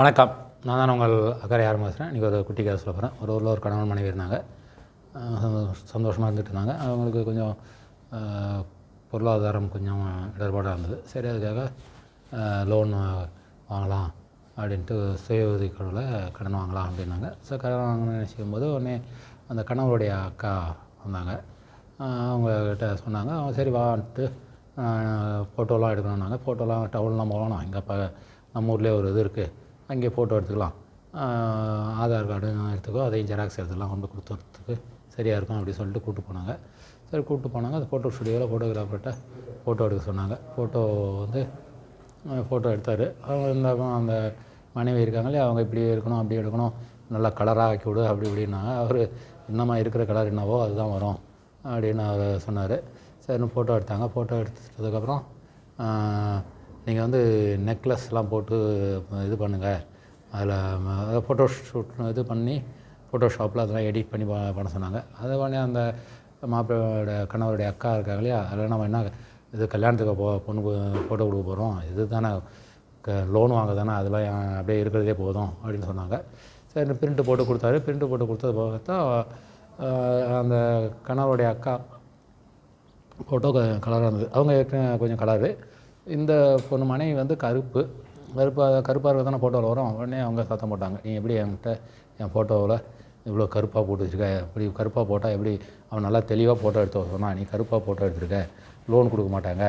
வணக்கம். நான் தான் உங்கள் அக்கறை யாரும் பேசுகிறேன் இன்றைக்கி ஒரு குட்டி கதை சொல்ல போகிறேன் ஒரு ஊரில் ஒரு கணவன் மனைவி இருந்தாங்க. சந்தோஷமாக இருந்துட்டு இருந்தாங்க. அவங்களுக்கு கொஞ்சம் பொருளாதாரம் கொஞ்சம் இடர்பாடாக இருந்தது. சரி அதுக்காக லோன் வாங்கலாம் அப்படின்ட்டு சுய உதவிக்குழுவில் கடன் வாங்கலாம் அப்படின்னாங்க. ஸோ கடன் வாங்கணும்னு நினச்சிக்கும் போது உடனே அந்த கணவருடைய அக்கா வந்தாங்க. அவங்கக்கிட்ட சொன்னாங்க. அவங்க சரி வான்ட்டு ஃபோட்டோலாம் எடுக்கணுன்னாங்க ஃபோட்டோலாம் டவுன்லாம் போகலாம் இங்கே ப நம்ம ஊர்லேயே ஒரு இது இருக்குது அங்கே ஃபோட்டோ எடுத்துக்கலாம். ஆதார் கார்டு எடுத்துக்கோ அதையும் ஜெராக்ஸ் எடுத்துக்கலாம் கொண்டு கொடுத்துறதுக்கு சரியாக இருக்கும் அப்படி சொல்லிட்டு கூப்பிட்டு போனாங்க. சரி கூப்பிட்டு போனாங்க. அந்த ஃபோட்டோ ஸ்டுடியோவில் ஃபோட்டோகிராஃபர்கிட்ட ஃபோட்டோ எடுக்க சொன்னாங்க. ஃபோட்டோ வந்து ஃபோட்டோ எடுத்தார். அவங்க இந்த அந்த மனைவி இருக்காங்களே அவங்க இப்படி இருக்கணும் அப்படி எடுக்கணும் நல்லா கலராக ஆக்கி விடு அப்படி இப்படின்னாங்க. அவர் என்னம்மா இருக்கிற கலர் என்னவோ அதுதான் வரும் அப்படின்னு அவர் சொன்னார். சரின்னு ஃபோட்டோ எடுத்தாங்க. ஃபோட்டோ எடுத்துட்டதுக்கப்புறம் நீங்கள் வந்து நெக்லஸ்லாம் போட்டு இது பண்ணுங்கள் அதில் ஃபோட்டோ ஷூட் இது பண்ணி ஃபோட்டோஷாப்பில் அதெல்லாம் எடிட் பண்ணி பண்ண சொன்னாங்க. அதை பண்ணி அந்த மாப்பிள்ளையோட கணவருடைய அக்கா இருக்காங்க இல்லையா? அதில் நம்ம என்ன இது கல்யாணத்துக்கு போ பொண்ணுக்கு ஃபோட்டோ கொடுக்க போகிறோம் இது தானே க லோன் வாங்க தானே அதெல்லாம் அப்படியே இருக்கிறதே போதும் அப்படின்னு சொன்னாங்க. சரி பிரிண்ட்டு போட்டு கொடுத்தாரு. பிரிண்ட்டு போட்டு கொடுத்தது பார்த்தா அந்த கணவருடைய அக்கா ஃபோட்டோ கலராக இருந்தது. அவங்க ஏற்கனவே கொஞ்சம் கலரு இந்த பொண்ணு மனைவி வந்து கருப்பு. கருப்பாக கருப்பாக இருக்க தானே ஃபோட்டோவில் வரும். உடனே அவங்க சத்தம் போட்டாங்க. நீ எப்படி என்கிட்ட என் ஃபோட்டோவில் இவ்வளோ கருப்பாக போட்டு வச்சுருக்க? இப்படி கருப்பாக போட்டால் எப்படி அவன் நல்லா தெளிவாக ஃபோட்டோ எடுத்து சொன்னான் நீ கருப்பாக ஃபோட்டோ எடுத்திருக்க. லோன் கொடுக்க மாட்டாங்க.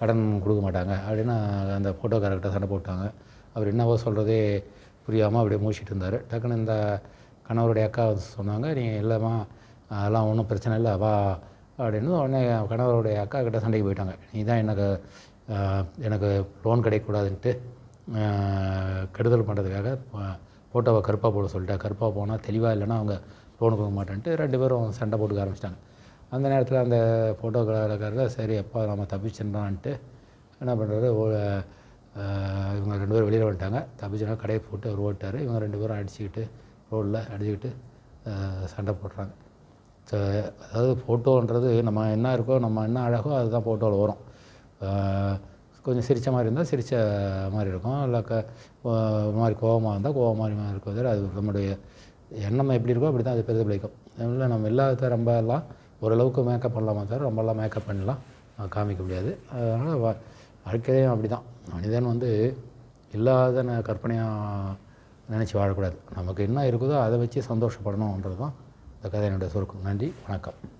கடன் கொடுக்க மாட்டாங்க. அப்படின்னு அந்த ஃபோட்டோக்காரர்கிட்ட சண்டை போட்டாங்க. அவர் என்னவோ சொல்கிறதே புரியாமல் அப்படியே மூச்சிட்டு இருந்தார். டக்குன்னு இந்த கணவருடைய அக்கா வந்து சொன்னாங்க நீ இல்லைம்மா அதெல்லாம் ஒன்றும் பிரச்சனை இல்லை வா. அப்படின்னு உடனே கணவருடைய அக்கா கிட்ட சண்டைக்கு போயிட்டாங்க. நீ தான் எனக்கு எனக்கு லோன் கிடைக்கக்கூடாதுன்ட்டு கெடுதல் பண்ணுறதுக்காக ஃபோட்டோவை கருப்பாக போட சொல்லிட்டேன் கருப்பாக போனால் தெளிவாக இல்லைன்னா அவங்க லோனு கொடுக்க மாட்டேன்ட்டு ரெண்டு பேரும் சண்டை போட்டுக்க ஆரம்பிச்சிட்டாங்க. அந்த நேரத்தில் அந்த ஃபோட்டோக்காரர் சரி எப்போ நம்ம தப்பிச்சிடலான்ட்டு என்ன பண்ணுறாரு இவங்க ரெண்டு பேரும் வெளியில் வந்துட்டாங்க. தப்பிச்சுனா கடையை போட்டு அவர் ஓட்டார் இவங்க ரெண்டு பேரும் அடிச்சுக்கிட்டு ரோட்டில் அடிச்சுக்கிட்டு சண்டை போடுறாங்க. ஸோ அதாவது ஃபோட்டோன்றது நம்ம என்ன இருக்கோ நம்ம என்ன அழகோ அதுதான் ஃபோட்டோவில் வரும். கொஞ்சம் சிரித்த மாதிரி இருந்தால் சிரித்த மாதிரி இருக்கும். இல்லை க மாதிரி கோவமாக இருந்தால் கோவம் மாதிரி மாதிரி இருக்கும். தவிர அது நம்முடைய எண்ணம் எப்படி இருக்கோ அப்படி தான் அது பிரதிபலிக்கும் இல்லை நம்ம இல்லாத ரொம்ப எல்லாம் ஓரளவுக்கு மேக்கப் பண்ணலாமா தவிர ரொம்பலாம் மேக்கப் பண்ணலாம். காமிக்க முடியாது. அதனால் வா வாழ்க்கையிலையும் அப்படி தான். மனிதன் வந்து இல்லாத ந- கற்பனையாக நினச்சி வாழக்கூடாது. நமக்கு என்ன இருக்குதோ அதை வச்சு சந்தோஷப்படணுன்றது தான் இந்த கதையினுடைய சுருக்கம். நன்றி வணக்கம்.